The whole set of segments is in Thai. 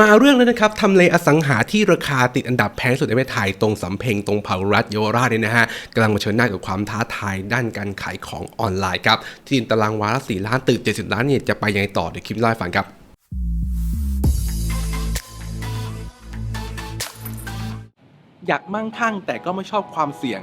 มาเรื่องแล้วนะครับทำเลอสังหาที่ราคาติดอันดับแพงสุดในประเทศไทยตรงสำเพ็งตรงเผารัฐเยราชเนี่ยนะฮะกำลังเผชิญหน้ากับความท้าทายด้านการขายของออนไลน์ครับที่ดินตารางวาละสี่ล้านตึก70ล้านเนี่ยจะไปยังไงต่อเดี๋ยวคลิปเล่าให้ฟังครับอยากมั่งคั่งแต่ก็ไม่ชอบความเสี่ยง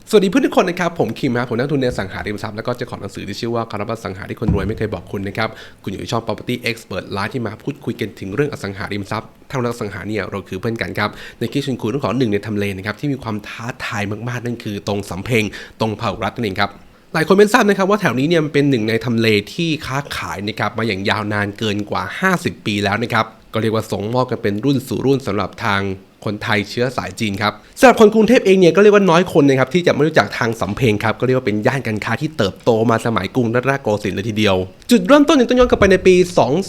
สวัสดีเพื่อนทุกคนนะครับ ผมคิมครับผมนักทุนในสังหาริมทรัพย์แล้วก็เจ้าของหนังสือที่ชื่อว่าคารับสังหาที่คนรวยไม่เคยบอกคุณนะครับ คุณอยู่ในช่อง property expert ไลฟ์ที่มาพูดคุยกันถึงเรื่องอสังหาริมทรัพย์ถ้าเราอสังหาเนี่ยเราคือเพื่อนกันครับ ในคลิปชวนคุยเรื่องของหนึ่งในทำเลนะครับที่มีความท้าทายมากๆ นั่นคือตรงสำเพ็งตรงเผ่ารัฐนั่นเองครับหลายคนไม่ทราบนะครับว่าแถวนี้เนี่ยมันเป็นหนึ่งในทำเลที่ค้าขายนะครับมาอย่างยาวนานเกินกว่า 50 ปีแล้วนะครับก็เรียกว่าส่งมอบกันเป็นรุ่นสู่รุ่นสำหรับทาง คนไทยเชื้อสายจีนครับสำหรับคนกรุงเทพเองเนี่ยก็เรียกว่าน้อยคนนะครับที่จะไม่รู้จักทางสำเพ็งครับก็เรียกว่าเป็นย่านการค้าที่เติบโตมาสมัยกรุงรัตนโกสินทร์เลยทีเดียว จุดเริ่มต้นเนี่ยต้องย้อนกลับไปในปี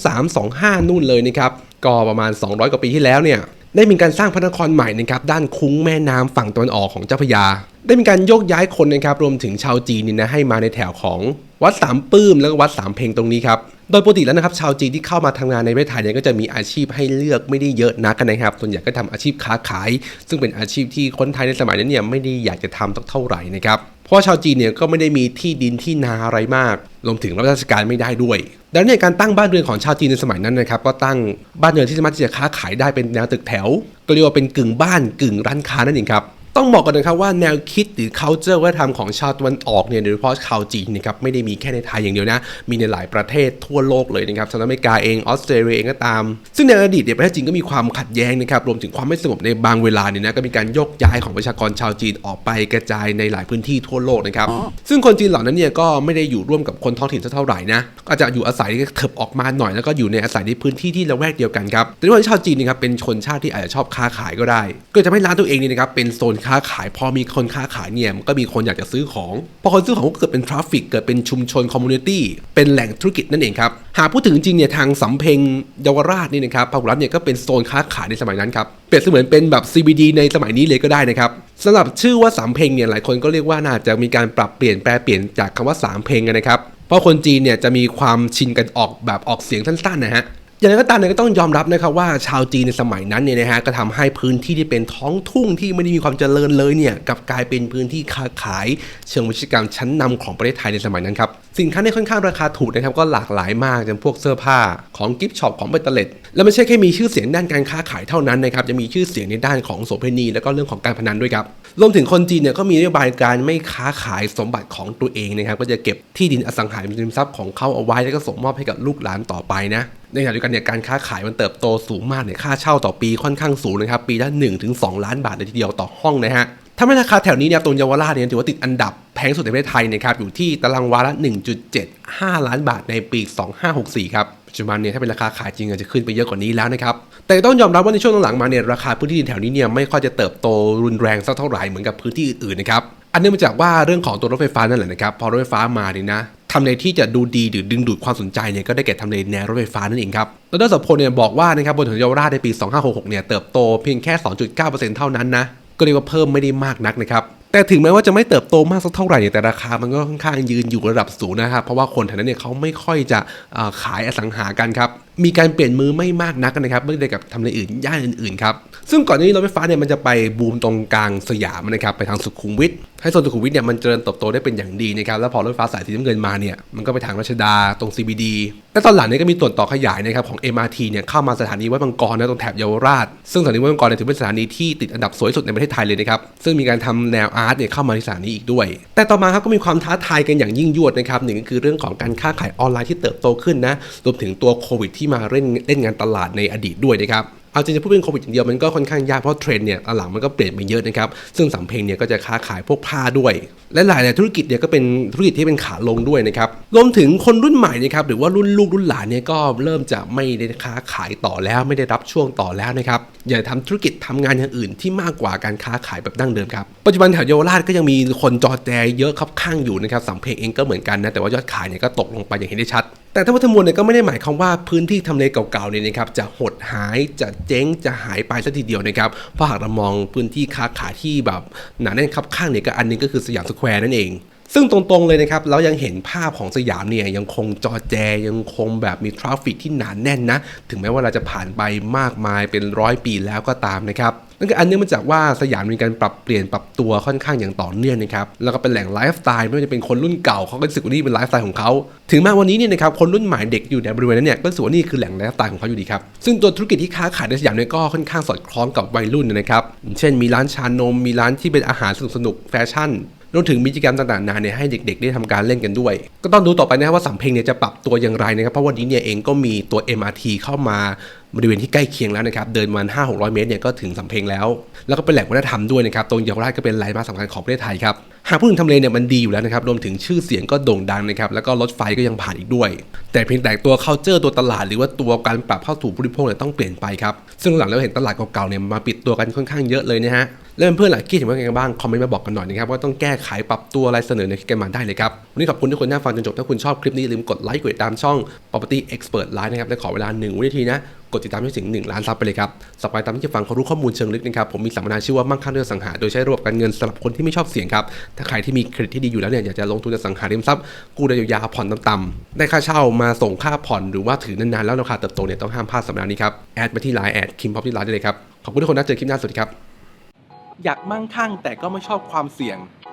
2325 นู่นเลยนะครับก็ประมาณ 200 กว่าปีที่แล้วเนี่ยได้มีการสร้างพระนครใหม่นะครับด้านคุ้งแม่น้ำฝั่งตะวันออกของเจ้าพยา ได้มีการโยกย้ายคนนะครับรวมถึงชาวจีนนี่นะให้มาในแถวของวัดสามปื้มแล้วก็วัดสามเพลงตรงนี้ครับ โดยปกติแล้วนะครับชาวจีนที่เข้ามาทำงานในประเทศไทยเนี่ยก็จะมีอาชีพให้เลือกไม่ได้เยอะนักกันนะครับส่วนใหญ่ก็ทำอาชีพค้าขาย ซึ่งเป็นอาชีพที่คนไทยในสมัยนั้นเนี่ยไม่ได้อยากจะทำสักเท่าไหร่นะครับเพราะว่าชาวจีนเนี่ยก็ไม่ได้มีที่ดินที่นาอะไรมากรวมถึงรับราชการไม่ได้ด้วย ดังนั้นในการตั้งบ้านเรือนของชาวจีนในสมัยนั้นนะครับก็ตั้งบ้านเรือนที่สามารถที่จะค้าขายได้เป็นแนวตึกแถว ก็เรียกว่าเป็นกึ่งบ้านกึ่งร้านค้านั่นเองครับ ต้องบอกกันนะครับว่าแนวคิดหรือ culture วัฒนธรรมของชาวตะวันออกเนี่ยโดยเฉพาะชาวจีนนะครับไม่ได้มีแค่ในไทยอย่างเดียวนะ มีในหลายประเทศทั่วโลกเลยนะครับสหรัฐอเมริกาเองออสเตรเลียเองก็ตาม ซึ่งในอดีตเนี่ยประเทศจีนก็มีความขัดแย้งนะครับรวมถึงความไม่สงบในบางเวลาเนี่ยนะก็มีการยกย้ายของประชากรชาวจีนออกไปกระจายในหลายพื้นที่ทั่วโลกนะครับซึ่งคนจีนเหล่านั้นเนี่ยก็ไม่ได้อยู่ร่วมกับคนท้องถิ่นสักเท่าไหร่นะก็อาจจะอยู่อาศัยเถิบออกมาหน่อยแล้วก็อยู่ในอาศัยในพื้นที่ที่ละแวกเดียวกันครับแต่ว่าชาวจีนนะครับเป็นชนชาติที่อาจจะชอบค้าขายก็ได้ ก็จะให้ร้านตัวเองเนี่ยนะครับเป็นโซนค้าขาย พอมีคนค้าขายเนี่ยมันก็มีคนอยากจะซื้อของ พอคนซื้อของก็เกิดเป็นทราฟฟิกเกิดเป็นชุมชนคอมมูนิตี้เป็นแหล่งธุรกิจนั่นเองครับ หากพูดถึงจริงเนี่ยทางสำเพ็งเยาวราชนี่นะครับพหุรัฐเนี่ยก็เป็นโซนค้าขายในสมัยนั้นครับเปรียบเสมือนเป็นแบบ CBD ในสมัยนี้เลยก็ได้นะครับสำหรับชื่อว่าสามเพลงเนี่ยหลายคนก็เรียกว่าน่าจะมีการปรับเปลี่ยนแปลเปลี่ยนจากคำว่าสามเพลงกันนะครับเพราะคนจีนเนี่ยจะมีความชินกันออกแบบออกเสียงสั้นๆนะฮะ อย่างไรก็ตามเนี่ยก็ต้องยอมรับนะครับว่าชาวจีนในสมัยนั้นเนี่ยนะฮะก็ทำให้พื้นที่ที่เป็นท้องทุ่งที่ไม่ได้มีความเจริญเลยเนี่ยกลับกลายเป็นพื้นที่ค้าขายเชิงวิชาการชั้นนำของประเทศไทยในสมัยนั้นครับสินค้าในค่อนข้างราคาถูกนะครับก็หลากหลายมากจำพวกเสื้อผ้าของกิฟต์ช็อปของเบตเตอร์เลตและไม่ใช่แค่มีชื่อเสียงด้านการค้าขายเท่านั้นนะครับจะมีชื่อเสียงในด้านของโสเภณีแล้วก็เรื่องของการพนันด้วยครับรวมถึงคนจีนเนี่ยก็มีนโยบายการไม่ค้าขายสมบัติของตัวเองนะครับก็จะเก็บที่ดินอสังหาริมทรัพย์ของเขาเอาไว้แล้วก็ส่งมอบให้กับลูกหลานต่อไปนะ ในขณะเดียวกันเนี่ยการค้าขายมันเติบโตสูงมากเนี่ยค่าเช่าต่อปีค่อนข้างสูงนะครับปีละ1ถึง2ล้านบาทเลยทีเดียวต่อห้องนะฮะทำให้ราคาแถวนี้เนี่ยตรงเยาวราชเนี่ยถือว่าติดอันดับแพงสุดในประเทศไทยนะครับอยู่ที่ตารางวาละ 1.75 ล้านบาทในปี 2564 ครับปัจจุบันเนี่ยถ้าเป็นราคาขายจริงอาจจะขึ้นไปเยอะกว่านี้แล้วนะครับแต่ต้องยอมรับว่าในช่วงหลังมาเนี่ยราคาพื้นที่ดินแถวนี้เนี่ยไม่ค่อยจะเติบโตรุนแรงสักเท่าไหร่เหมือนกับพื้นที่อื่นๆนะครับอันเนื่องมาจากว่าเรื่องของตัวรถไฟฟ้านั่นแหละนะครับพอรถไฟฟ้ามาเนี่ยนะ ทำเลที่จะดูดีหรือดึงดูดความสนใจเนี่ยก็ได้แก่ทำเลแนวรถไฟฟ้านั่นเองครับแล้วดรสัพลเนี่ยบอกว่านะครับบนถนนเยาวราชในปี 2566 เนี่ยเติบโตเพียงแค่ 2.9%เท่านั้นนะก็เรียกว่าเพิ่มไม่ได้มากนักนะครับแต่ถึงแม้ว่าจะไม่เติบโตมากสักเท่าไหร่เนี่ยแต่ราคามันก็ค่อนข้างยืนอยู่ระดับสูงนะครับเพราะว่าคนแถวนั้นเนี่ยเขาไม่ค่อยจะขายอสังหากันครับมีการเปลี่ยนมือไม่มากนักนะครับเมื่อเทียบกับทำเลอื่นย่านอื่นๆครับซึ่งก่อนหน้านี้รถไฟฟ้าเนี่ยมันจะไปบูมตรงกลางสยามนะครับไปทางสุขุมวิทให้โซนสุขุมวิทเนี่ยมันเจริญเติบโตได้เป็นอย่างดีนะครับแล้วพอรถไฟฟ้าสายสีน้ำเงินมาเนี่ยมันก็ไปทางรัชดาตรง CBD และตอนหลังเนี่ยก็มีส่วนต่อขยายนะครับของ MRT เนี่ยเข้ามาสถานีวัดบางกรนะตรงแถบเยาวราช ซึ่งสถานีวัดบางกรเนี่ยถือเป็นสถานีที่ติดอันดับสวยสุดในประเทศไทยเลยนะครับซึ่งมีการทำแนวอาร์ตเนี่ยเข้ามาที่สถานีอีกด้วย แต่ต่อมาครับก็มีความท้าทายกันอย่างยิ่งยวดนะครับหนึ่งก็คือเรื่องของการค้าขายออนไลน์ที่เติบโตขึ้นนะรวมถึงตัวโควิดที่ที่มาเล่นเล่นงานตลาดในอดีตด้วยนะครับเอาจริงจะพูดเป็นโควิดอย่างเดียวมันก็ค่อนข้างยากเพราะเทรนด์เนี่ยหลังมันก็เปลี่ยนไปเยอะนะครับ ซึ่งสำเพ็งเนี่ยก็จะค้าขายพวกผ้าด้วย และหลาย ๆ ธุรกิจเนี่ยก็เป็นธุรกิจที่เป็นขาลงด้วยนะครับรวมถึงคนรุ่นใหม่นะครับหรือว่ารุ่นลูกรุ่นหลานเนี่ยก็เริ่มจะไม่ได้ค้าขายต่อแล้วไม่ได้รับช่วงต่อแล้วนะครับอย่าทำธุรกิจทำงานอย่างอื่นที่มากกว่าการค้าขายแบบดั้งเดิมครับปัจจุบันแถวเยาวราชก็ยังมีคนจอแจเยอะครับข้างอยู่นะครับสำเพ็งเองก็เหมือนกันนะแต่ว่ายอดขายเนี่ยก็ตกลงไปอย่างเห็นได้ชัด แต่ทั้งหมดทั้งมวลเนี่ยก็ไม่ได้หมายความว่าพื้นที่ทำเลเก่าๆเนี่ยนะครับจะหดหายจะเจ๊งจะหายไปสักทีเดียวนะครับเพราะหากเรามองพื้นที่ค้าขายที่แบบหนาแน่นคับข้างเนี่ยก็อันนึงก็คือสยามสแควร์นั่นเองซึ่งตรงๆเลยนะครับเรายังเห็นภาพของสยามเนี่ยยังคงจอแจยังคงแบบมีทราฟฟิกที่หนานแน่นนะ ถึงแม้ว่าเราจะผ่านไปมากมายเป็นร้อยปีแล้วก็ตามนะครับ นั่นก็อันเนื่องมาจากว่าสยามมีการปรับเปลี่ยนปรับตัวค่อนข้างอย่างต่อเนื่องนะครับแล้วก็เป็นแหล่งไลฟ์สไตล์ไม่ว่าจะเป็นคนรุ่นเก่าเขาก็รู้สึกว่านี่เป็นไลฟ์สไตล์ของเขาถึงแม้วันนี้เนี่ยนะครับคนรุ่นใหม่เด็กอยู่ในบริเวณนั้นเนี่ยก็รู้สึกว่านี่คือแหล่งไลฟ์สไตล์ของเขาอยู่ดีครับซึ่งตัวธุรกิจที่ค้าขายในสยามเนี่ยก็ค่อนข้างสอดคล้องกับวัยรุ่นนะครับเช่นมีร้านชานมมีร้านที่เป็นอาหารสนุกๆแฟชั่น รวมถึงมีกิจกรรมต่างๆนานาเนี่ยให้เด็ก ๆ ได้ทำการเล่นกันด้วย ก็ต้องดูต่อไปนะครับว่าสำเพ็งเนี่ยจะปรับตัวอย่างไรนะครับเพราะวันนี้เนี่ยเองก็มีตัว MRT เข้ามาบริเวณที่ใกล้เคียงแล้วนะครับ เดินมา5 600 เมตรเนี่ยก็ถึงสำเพ็งแล้ว แล้วก็เป็นแหล่งวัฒนธรรมด้วยนะครับ ตรงเยาวราชก็เป็นไลน์มาสำคัญของประเทศไทยครับ หากพูดถึงทำเลเนี่ยมันดีอยู่แล้วนะครับรวมถึงชื่อเสียงก็โด่งดังนะครับแล้วก็รถไฟก็ยังผ่านอีกด้วย แต่เพียงแต่ตัว culture ตัวตลาดหรือว่าตัวการปรับเข้าสู่ผู้บริโภคเนี่ยต้องเปลี่ยนไปครับซึ่งหลังเราเห็นตลาดเก่าๆเนี่ยมาปิดตัวกันค่อนข้างเยอะเลยนะฮะแล้วเพื่อนๆหลายคิดเห็นว่าไงบ้างคอมเมนต์มาบอกกันหน่อยนะครับว่าต้องแก้ไขปรับตัวอะไรเสนอในคลิปกันมาได้เลยครับวันนี้ขอบคุณทุกคนที่ฟังจนจบถ้าคุณชอบคลิปนี้อย่าลืมกดไลค์กดติดตามช่อง property expert live นะครับและขอเวลา1วินาทีนะ กดติดตามให้ถึง 1 ล้านซับไปเลยครับสบายตามที่จะฟังควารู้ข้อมูลเชิงลึกนะครับผมมีสัมมนาชื่อว่ามั่งคั่งเรื่องสังหา โดยใช้ระบบการเงินสำหรับคนที่ไม่ชอบเสี่ยงครับถ้าใครที่มีเครดิตที่ดีอยู่แล้วเนี่ยอยากจะลงทุนในสังหาริมทรัพย์กู้ได้ยาวผ่อนต่ำๆได้ค่าเช่ามาส่งค่าผ่อนหรือว่าถือนานๆแล้วราคาเติบโตเนี่ยต้องห้ามพลาดสัมมนานี้ครับแอดมาที่ไลน์แอดคิมพอปที่ไลน์ได้เลยครับขอบคุณทุกคนนะเจอคลิปหน้าสวัสดีครับอยากมั่งคั่งแต่ก็ไม่ชอบความเสี่ยง